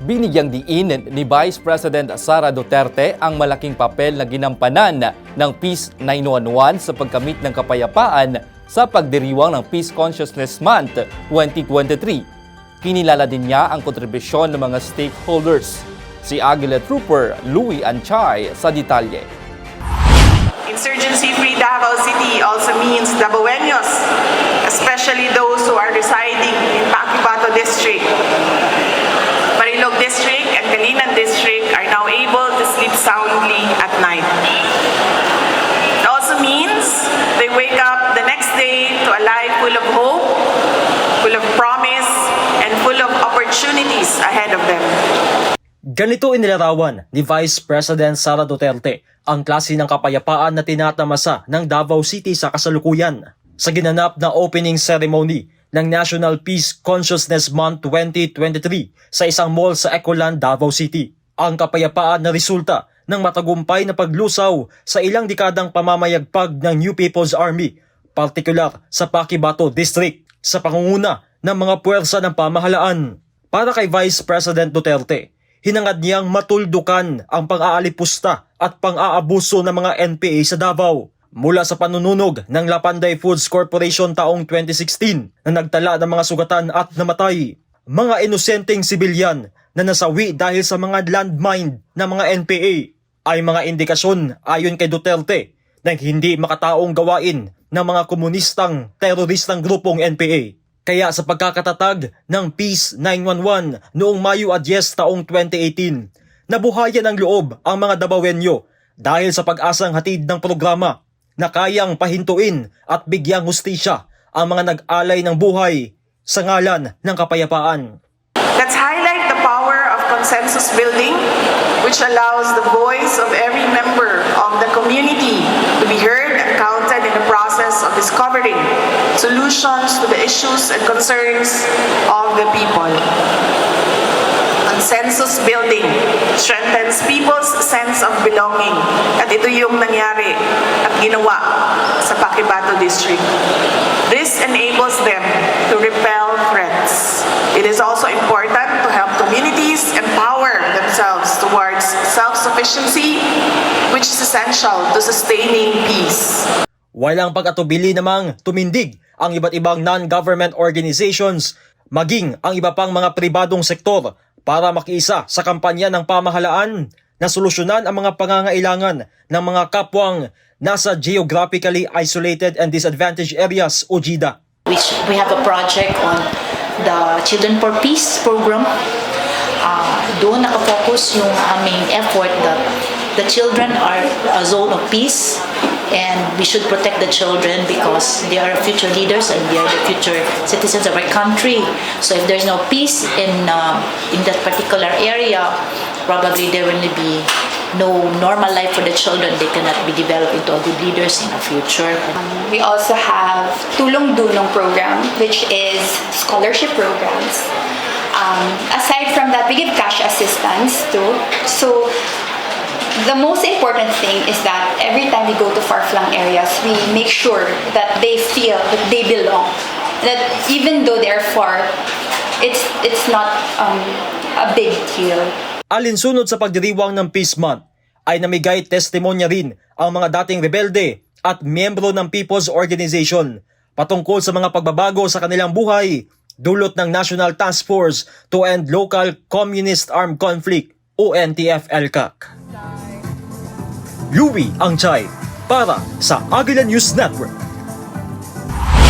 Binigyang diin ni Vice President Sara Duterte ang malaking papel na ginampanan ng Peace 911 sa pagkamit ng kapayapaan sa pagdiriwang ng Peace Consciousness Month 2023. Kinilala din niya ang kontribusyon ng mga stakeholders. Si Aguila Trooper Louis Anchay sa detalye. Insurgency-free Davao City also means Davaoenos, especially those who are residing in Paquibato District. Marilog District and Calinan District are now able to sleep soundly at night. It also means they wake up the next day to a life full of hope, full of promise, and full of opportunities ahead of them. Ganito inilarawan ni Vice President Sara Duterte ang klase ng kapayapaan na tinatamasa ng Davao City sa kasalukuyan sa ginanap na opening ceremony ng National Peace Consciousness Month 2023 sa isang mall sa Ecoland, Davao City. Ang kapayapaan na resulta ng matagumpay na paglusaw sa ilang dekadang pamamayagpag ng New People's Army, partikular sa Paquibato District, sa pangunguna ng mga puwersa ng pamahalaan. Para kay Vice President Duterte, hinangad niyang matuldukan ang pang-aalipusta at pang-aabuso ng mga NPA sa Davao mula sa panununog ng Lapanday Foods Corporation taong 2016 na nagtala ng mga sugatan at namatay. Mga inosenteng sibilyan na nasawi dahil sa mga landmine ng mga NPA ay mga indikasyon ayon kay Duterte ng hindi makataong gawain ng mga komunistang teroristang grupong NPA. Kaya sa pagkakatatag ng Peace 911 noong Mayo at 10 taong 2018, nabuhayan ng loob ang mga Dabawenyo dahil sa pag-asang hatid ng programa na kayang pahintuin at bigyang hustisya ang mga nag-alay ng buhay sa ngalan ng kapayapaan. Let's highlight the power of consensus building, which allows the voice of every member of the community to be heard and counted in the process of discovering solutions to the issues and concerns of the people. Consensus building strengthens people's sense of belonging at ito yung nangyari at ginawa sa Paquibato District. This enables them to repel threats. It is also important to help communities empower themselves towards self-sufficiency, which is essential to sustaining peace. Walang pag-atubili namang tumindig ang iba't ibang non-government organizations maging ang iba pang mga pribadong sektor para makiisa sa kampanya ng pamahalaan na solusyonan ang mga pangangailangan ng mga kapwang nasa geographically isolated and disadvantaged areas o GIDA. which we have a project on the Children for Peace program. Uh, doon nakafocus yung aming effort that the children are a zone of peace and we should protect the children because they are future leaders and they are the future citizens of our country. So if there's no peace in uh, in that particular area, probably there will be no normal life for the children. They cannot be developed into good leaders in the future. We also have Tulong Dunong program, which is scholarship programs. Um, aside from that, we give cash assistance too. So the most important thing is that every time we go to far-flung areas, we make sure that they feel that they belong. That even though they're far, it's it's not um, a big deal. Alinsunod sa pagdiriwang ng Peace Month ay namigay testimonya rin ang mga dating rebelde at miyembro ng People's Organization patungkol sa mga pagbabago sa kanilang buhay dulot ng National Task Force to End Local Communist Armed Conflict o NTF-ELCAC. Louis Angchay para sa Agila News Network.